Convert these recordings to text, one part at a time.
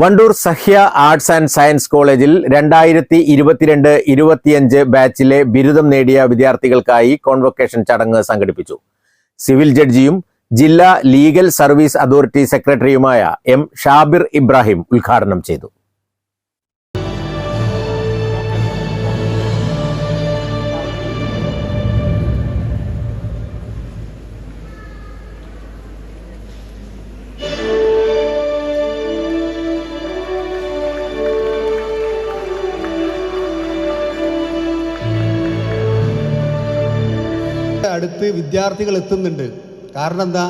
Wandoor Sahya arts and science കോളേജിൽ രണ്ടായിരത്തി ഇരുപത്തിരണ്ട് ഇരുപത്തിയഞ്ച് ബാച്ചിലെ ബിരുദം നേടിയ വിദ്യാർത്ഥികൾക്കായി കോൺവൊക്കേഷൻ ചടങ്ങ് സംഘടിപ്പിച്ചു. സിവിൽ ജഡ്ജിയും ജില്ലാ ലീഗൽ സർവീസ് അതോറിറ്റി സെക്രട്ടറിയുമായ എം ഷാബിർ ഇബ്രാഹിം ഉദ്ഘാടനം ചെയ്തു. അടുത്ത് വിദ്യാർത്ഥികൾ എത്തുന്നുണ്ട്. കാരണം എന്താ?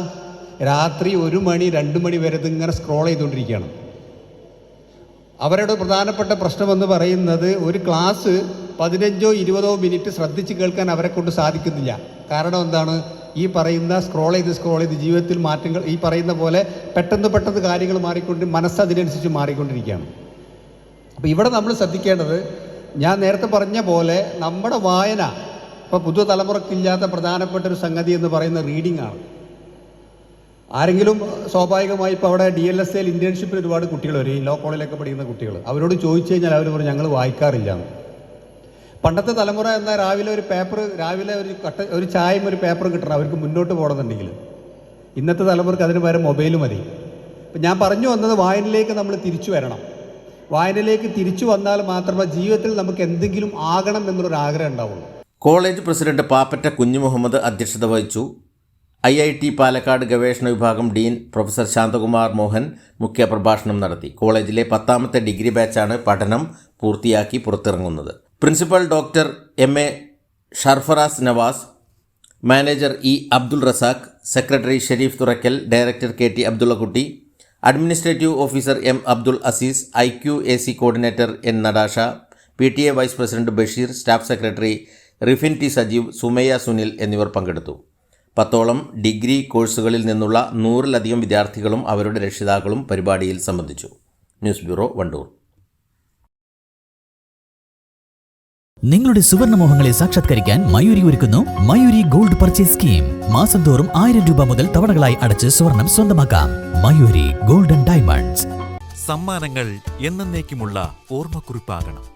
രാത്രി ഒരു മണി രണ്ട് മണി വരെ ഇതിങ്ങനെ സ്ക്രോൾ ചെയ്തുകൊണ്ടിരിക്കുകയാണ്. അവരുടെ പ്രധാനപ്പെട്ട പ്രശ്നമെന്ന് പറയുന്നത് ഒരു ക്ലാസ് പതിനഞ്ചോ ഇരുപതോ മിനിറ്റ് ശ്രദ്ധിച്ച് കേൾക്കാൻ അവരെ കൊണ്ട് സാധിക്കുന്നില്ല. കാരണം എന്താണ്? ഈ പറയുന്ന സ്ക്രോൾ ചെയ്ത് സ്ക്രോൾ ചെയ്ത് ജീവിതത്തിൽ മാറ്റങ്ങൾ ഈ പറയുന്ന പോലെ പെട്ടെന്ന് പെട്ടെന്ന് കാര്യങ്ങൾ മാറിക്കൊണ്ട് മനസ്സ് അതിനനുസരിച്ച് മാറിക്കൊണ്ടിരിക്കുകയാണ്. അപ്പോൾ ഇവിടെ നമ്മൾ ശ്രദ്ധിക്കേണ്ടത് ഞാൻ നേരത്തെ പറഞ്ഞ പോലെ നമ്മുടെ വായന ഇപ്പോൾ പുതുതലമുറക്കില്ലാത്ത പ്രധാനപ്പെട്ട ഒരു സംഗതി എന്ന് പറയുന്ന റീഡിംഗ് ആണ്. ആരെങ്കിലും സ്വാഭാവികമായി ഇപ്പോൾ അവിടെ ഡി എൽ എസ് എൽ ഇന്റേൺഷിപ്പിൽ ഒരുപാട് കുട്ടികൾ വരും ഈ ലോ കോളേജിലൊക്കെ പഠിക്കുന്ന കുട്ടികൾ അവരോട് ചോദിച്ചു കഴിഞ്ഞാൽ അവർ പറയും ഞങ്ങൾ വായിക്കാറില്ല പണ്ടത്തെ തലമുറ എന്നാൽ രാവിലെ ഒരു പേപ്പർ രാവിലെ ഒരു കട്ട ഒരു ചായയും ഒരു പേപ്പറും കിട്ടണം. അവർക്ക് മുന്നോട്ട് പോകണമെന്നുണ്ടെങ്കിൽ. ഇന്നത്തെ തലമുറയ്ക്ക് അതിന് പകരം മൊബൈൽ മതി. അപ്പം ഞാൻ പറഞ്ഞു വന്നത് വായനയിലേക്ക് നമ്മൾ തിരിച്ചു വരണം. വായനയിലേക്ക് തിരിച്ചു വന്നാൽ മാത്രമേ ജീവിതത്തിൽ നമുക്ക് എന്തെങ്കിലും ആകണം എന്നുള്ളൊരു ആഗ്രഹം ഉണ്ടാവുള്ളൂ. കോളേജ് പ്രസിഡന്റ് പാപ്പറ്റ കുഞ്ഞു മുഹമ്മദ് അധ്യക്ഷത വഹിച്ചു. ഐ ഐ ടി പാലക്കാട് ഗവേഷണ വിഭാഗം ഡീൻ പ്രൊഫസർ ശാന്തകുമാർ മോഹൻ മുഖ്യപ്രഭാഷണം നടത്തി. കോളേജിലെ പത്താമത്തെ ഡിഗ്രി ബാച്ചാണ് പഠനം പൂർത്തിയാക്കി പുറത്തിറങ്ങുന്നത്. Principal doctor M A Sharfaraz Nawaz manager E Abdul Razak secretary Sherif Thurakkal director K T Abdullakutty administrative officer M Abdul Azeez I Q A C coordinator N Natasha P T A vice president Basheer staff secretary Rifin T Sajeev Sumayya Sunil എന്നിവർ പങ്കെടുത്തു. പത്തോളം degree കോഴ്സുകളിൽ നിന്നുള്ള നൂറിലധികം വിദ്യാർത്ഥികളും അവരുടെ രക്ഷിതാക്കളും പരിപാടിയിൽ സംബന്ധിച്ചു. News bureau Wandoor. നിങ്ങളുടെ സുവർണമോഹങ്ങളെ സാക്ഷാത്കരിക്കാൻ മയൂരി ഒരുക്കുന്നു മയൂരി ഗോൾഡ് പർച്ചേസ് സ്കീം. മാസം തോറും ആയിരം രൂപ മുതൽ തവണകളായി അടച്ച് സ്വർണം സ്വന്തമാക്കാം. Mayuri golden diamonds. സമ്മാനങ്ങൾ എന്നേക്കുമുള്ള ഓർമ്മക്കുറിപ്പാകണം.